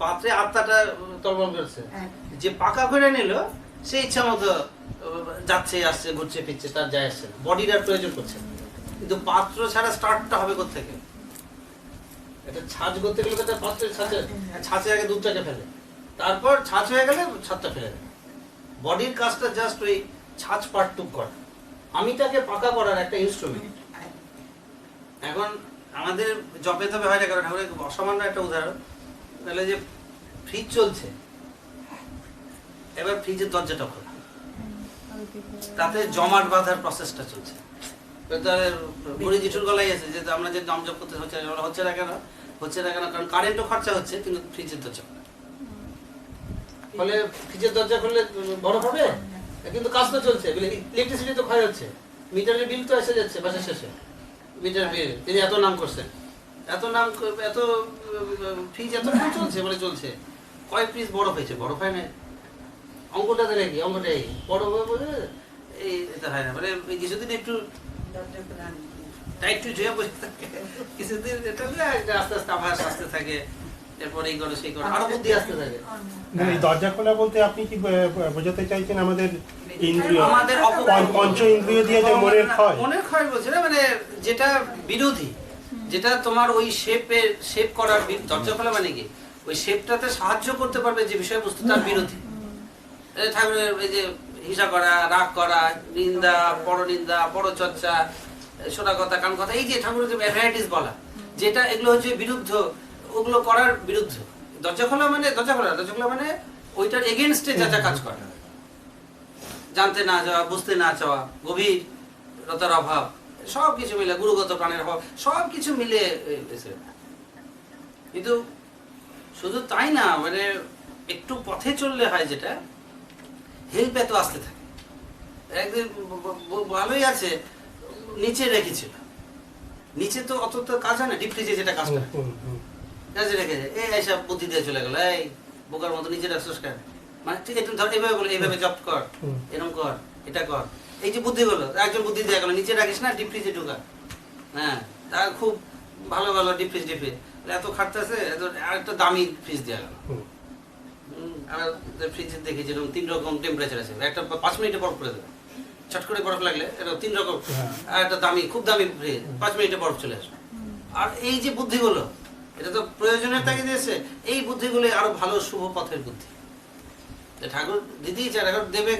পাত্রে আত্মাটা তলবল করেছে। হ্যাঁ। যে পাকা করে নিল সে ইচ্ছা মতো যাচ্ছে আসছে ঘুরছে ফিরছে তার যায় আসছে বডির আর প্রয়োজন করছে কিন্তু পাত্র ছাড়া স্টার্টটা হবে কোথেকে এটা ছাঁচ করতে গেলে তো একটা পাত্রের ছাঁচে ছাঁচে আগে দুধটাকে ফেলে। তারপর ছাঁচ হয়ে গেলে ছাদটা ফেলে দেয়। বডির কাজটা জাস্ট ওই ছাঁচ পার্টটুক করা। আমিটাকে পাকা করার একটা ইনস্ট্রুমেন্ট এখন আমাদের জপে তবে হয় না কারণ ঠাকুরের অসামান্য একটা উদাহরণ। তাহলে যে ফ্রিজ চলছে, এবার ফ্রিজের দরজাটা খোলা। তাতে জমাট বাঁধার প্রসেসটা চলছে। গলাই আছে যে আমরা যে নাম জপ করতে হচ্ছে হচ্ছে না কেন? হচ্ছে না কেন? কারণ কারেন্টও খরচা হচ্ছে, কিন্তু ফ্রিজের দরজা ফলে ফ্রিজের দরজা খুললে বরফ হবে? কিন্তু কাজ তো চলছে ইলেকট্রিসিটি তো ক্ষয় হচ্ছে। মিটারের বিল তো এসে যাচ্ছে মাসের শেষে। মিটার বিল তিনি এত নাম করছেন। এত নাম এত ফ্রিজ এত নাম চলছে? বলে চলছে। কয় পিস বরফ হয়েছে? বরফ হয় না? অঙ্কটা নাকি বরফ বলে? এই এটা হয় না। মানে কিছুদিন একটু টাইট টু জয়ে বসে থাকে। কিছুদিন এটা আস্তে আস্তে আভাস আসতে থাকে। এরপরে এই করো সেই করো। আরও বুদ্ধি আসতে থাকে। না, এই দরজা খোলা বলতে আপনি কি বোঝাতে চাইছেন আমাদের ইন্দ্রিয়? আমাদের পঞ্চ- পঞ্চ ইন্দ্রিয় দিয়ে যে মনের ক্ষয়? মনের ক্ষয় বলছে না? মানে যেটা বিরোধী। যেটা তোমার ওই শেপে শেপ করার খোলা মানে কি? ওই শেপটাতে সাহায্য করতে পারবে যে বিষয়বস্তু তার বিরোধী ঠাকুরের এই যে হিসা করা রাগ করা নিন্দা পরনিন্দা পরচর্চা সোনা কথা কান কথা এই যে ঠাকুরের যে ভ্যারাইটিস বলা যেটা এগুলো হচ্ছে বিরুদ্ধ ওগুলো করার বিরুদ্ধ। দরজা খোলা মানে দরজা খোলা দরজা খোলা মানে ওইটার এগেনস্টে যা যা কাজ করা। জানতে না যাওয়া বুঝতে না চাওয়া গভীরতার অভাব। সব কিছু মিলে গুরুগত প্রাণের অভাব সব কিছু মিলে কিন্তু শুধু তাই না মানে একটু পথে চললে হয় যেটা হেল্প এত আসতে থাকে। একদিন ভালোই আছে নিচে রেখেছিল। নিচে তো অত তো কাজ হয় না ডিপ ফ্রিজে যেটা কাজ করে। কাজে রেখেছে এই এইসব বুদ্ধি দিয়ে চলে গেল এই বোকার মতো নিচে রাখছিস কেন? মানে ঠিক আছে তুমি ধর এইভাবে বলে এইভাবে জব কর হুম। এরকম কর এটা কর। এই যে বুদ্ধি বলো একজন বুদ্ধি দিয়ে গেল নিচে রাখিস না ডিপ ফ্রিজে ঢুকা। হ্যাঁ তা খুব ভালো ভালো ডিপ ফ্রিজ ডিপ ফ্রিজ এত খাটতেছে এত একটা দামি ফ্রিজ দেওয়া গেল। আর ফ্রিজে দেখি যেরকম তিন রকম টেম্পারেচার আছে একটা পাঁচ মিনিটে বরফ করে দেবে ছট করে বরফ লাগলে এটা তিন রকম হ্যাঁ। আর একটা দামি খুব দামি ফ্রিজ পাঁচ মিনিটে বরফ চলে আসবে। আর এই যে বুদ্ধিগুলো এটা তো প্রয়োজনের তাগিদে এসে এই বুদ্ধিগুলো আরও ভালো শুভ পথের বুদ্ধি। ঠাকুর দিদি চায় ঠাকুর দেবে